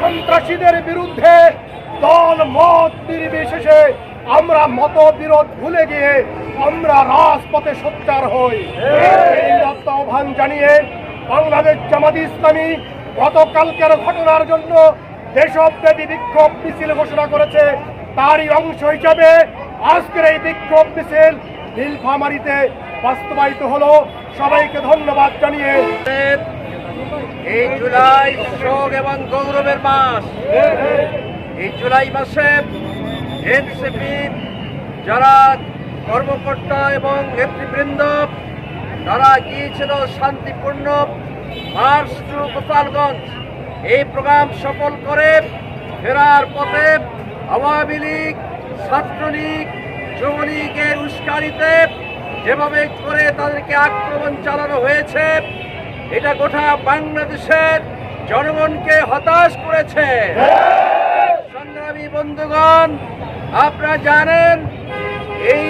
সন্ত্রাসীদের বিরুদ্ধে দল মত নির্বিশেষে আমরা মতবিরোধ ভুলে গিয়ে আমরা রাজপথে সোচ্চার হই। এই রক্ত আহ্বান জানিয়ে বাংলাদেশ জামাত ইসলামী গতকালকের ঘটনার জন্য দেশব্যাপী বিক্ষোভ মিছিল ঘোষণা করেছে। তারই অংশ হিসাবে আজকের এই বিক্ষোভ মিছিল নীলফামারিতে বাস্তবায়িত হলো। সবাইকে ধন্যবাদ জানিয়ে এই জুলাই শোক এবং গৌরবের মাস। এই জুলাই মাসে এনসিপি, যারা কর্মকর্তা এবং নেতৃবৃন্দ, তারা গিয়েছিল শান্তিপূর্ণ মার্চ টু গোপালগঞ্জ। এই প্রোগ্রাম সফল করে ফেরার পথে আওয়ামী লীগ, ছাত্রলীগ, যুবলীগের উস্কানিতে যেভাবে করে তাদেরকে আক্রমণ চালানো হয়েছে এটা গোটা বাংলাদেশের জনগণকে হতাশ করেছে। সংগ্রামী বন্ধুগণ আপনারা জানেন এই